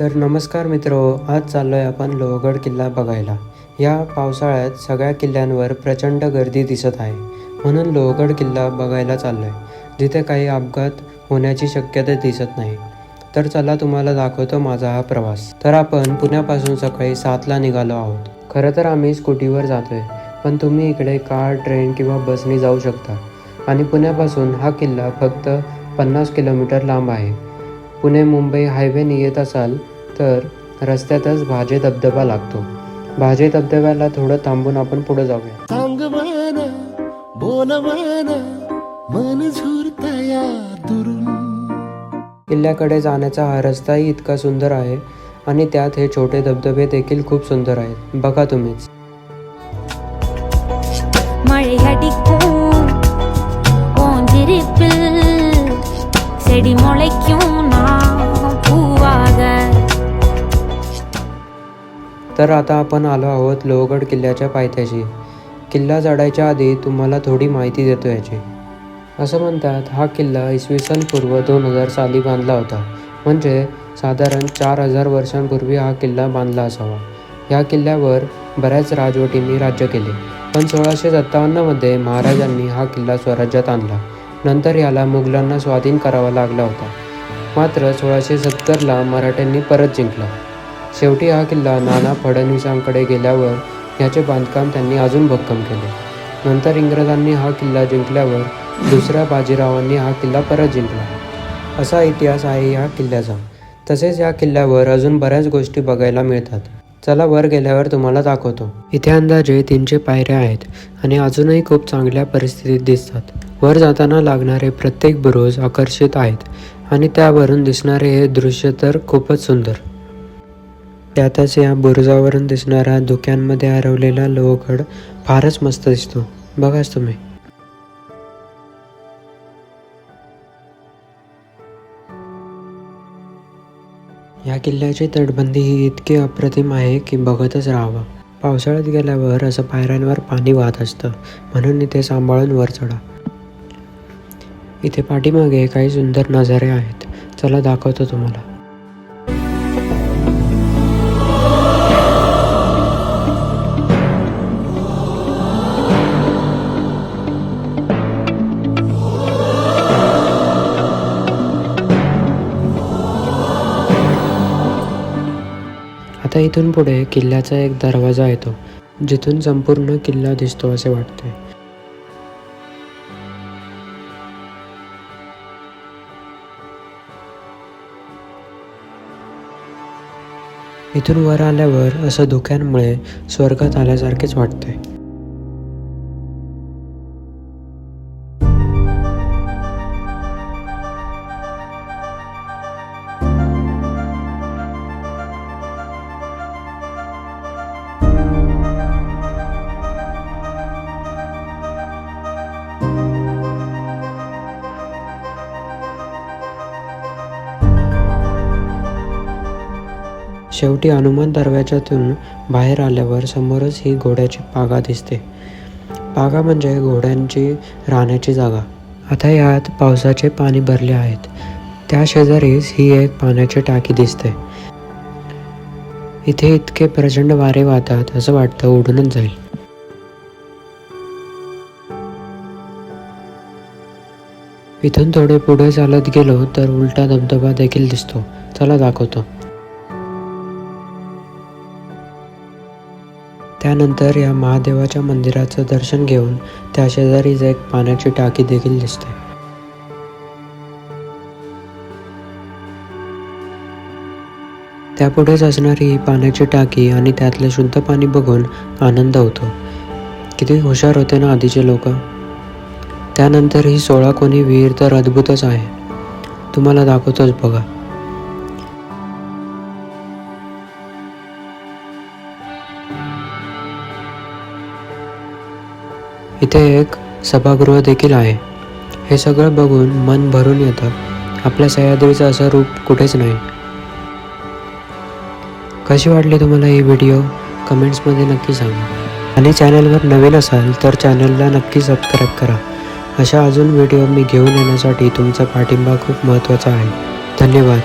तर नमस्कार मित्र आज चाललो आहे आपण लोहगड किल्ला बघायला. या पावसाळ्यात सगळ्या किल्ल्यांवर प्रचंड गर्दी दिसत आहे. म्हणून लोहगड किल्ला बघायला चाललो आहे जिथे काही अपघात होण्याची शक्यता दिसत नाही. तर चला तुम्हाला दाखवतो माझा हा प्रवास. तर आपण पुण्यापासून सकाळी सातला निघालो आहोत. खरं तर आम्ही स्कूटीवर जातोय पण तुम्ही इकडे कार ट्रेन किंवा बसने जाऊ शकता. आणि पुण्यापासून हा किल्ला फक्त पन्नास किलोमीटर लांब आहे. पुणे मुंबई हायवेने येत असाल तर रस्त्यातच भाजे धबधबा लागतो. भाजे धबधब्याला थोडं थांबून आपण पुढे जाऊया. सांग मन बोल मन मन झुरतया दुरून. किल्ल्याकडे जाण्याचा हा रस्ताही इतका सुंदर आहे आणि त्यात हे छोटे धबधबे देखील खूप सुंदर आहेत. बघा तुम्हीच. तर आता आपण आलो आहोत लोहगड किल्ल्याच्या पायथ्याशी. किल्ला चढायच्या आधी तुम्हाला थोडी माहिती देतो याची. असं म्हणतात हा किल्ला इसवी सन पूर्व दोन हजार साली बांधला होता. म्हणजे साधारण चार हजार वर्षांपूर्वी हा किल्ला बांधला असावा. या किल्ल्यावर बऱ्याच राजवटींनी राज्य केले. पण सोळाशे सत्तावन्नमध्ये महाराजांनी हा किल्ला स्वराज्यात आणला. नंतर याला मुघलांना स्वाधीन करावा लागला होता. मात्र सोळाशे सत्तरला मराठ्यांनी परत जिंकला. शेवटी हा किल्ला नाना फडणवीसांकडे गेल्यावर याचे बांधकाम त्यांनी अजून भक्कम केले. नंतर इंग्रजांनी हा किल्ला जिंकल्यावर दुसऱ्या बाजीरावांनी हा किल्ला परत जिंकला. असा इतिहास आहे या किल्ल्याचा. तसेच या किल्ल्यावर अजून बऱ्याच गोष्टी बघायला मिळतात. चला वर गेल्यावर तुम्हाला दाखवतो. इथे अंदाजे तीनशे पायऱ्या आहेत आणि अजूनही खूप चांगल्या परिस्थितीत दिसतात. वर जाताना लागणारे प्रत्येक बुरुज आकर्षित आहेत आणि त्यावरून दिसणारे हे दृश्य तर खूपच सुंदर. त्यातच या बुरुजावरून दिसणारा धुक्यांमध्ये हरवलेला लोहगड फारच मस्त दिसतो. बघाच तुम्ही. या किल्ल्याची तटबंदी ही इतकी अप्रतिम आहे की बघतच राहावं. पावसाळ्यात गेल्यावर असं पायऱ्यांवर पाणी वाहत असतं. म्हणून इथे सांभाळून वर चढा. इथे पाठीमागे काही सुंदर नजारे आहेत. चला दाखवतो तुम्हाला. आता इथून पुढे किल्ल्याचा एक दरवाजा येतो जिथून संपूर्ण किल्ला दिसतो असे वाटते. इथून वर आल्यावर असं धुक्यांमुळे स्वर्गात आल्यासारखेच वाटते. शेवटी हनुमान दरवाजातून बाहेर आल्यावर समोरच ही घोड्याची पागा दिसते. पागा म्हणजे घोड्यांची राहण्याची जागा. आता यात पावसाचे पाणी भरले आहेत. त्या शेजारीच ही एक पाण्याची टाकी दिसते. इथे इतके प्रचंड वारे वाहतात असं वाटतं उडूनच जाईल. इथून थोडे पुढे चालत गेलो तर उलटा धबधबा देखील दिसतो. चला दाखवतो. त्यानंतर या महादेवाच्या मंदिराचं दर्शन घेऊन त्या शेजारीच एक पाण्याची टाकी देखील दिसते. त्यापुढेच असणारी ही पाण्याची टाकी आणि त्यातले शुद्ध पाणी बघून आनंद होतो. किती हुशार होते ना आधीचे लोक. त्यानंतर ही सोळा कोणी विहीर तर अद्भुतच आहे. तुम्हाला दाखवतोच बघा. इथे एक सभागृह देखील आहे. हे सगळं बघून मन भरून येतं. आपल्या सह्याद्रीचं असं रूप कुठेच नाही. कशी वाटली तुम्हाला ही व्हिडिओ? कमेंट्समध्ये नक्की सांगा. आणि चॅनलवर नवीन असाल तर चॅनलला नक्की सबस्क्राईब करा. अशा अजून व्हिडिओ मी घेऊन येण्यासाठी तुमचा पाठिंबा खूप महत्त्वाचा आहे. धन्यवाद.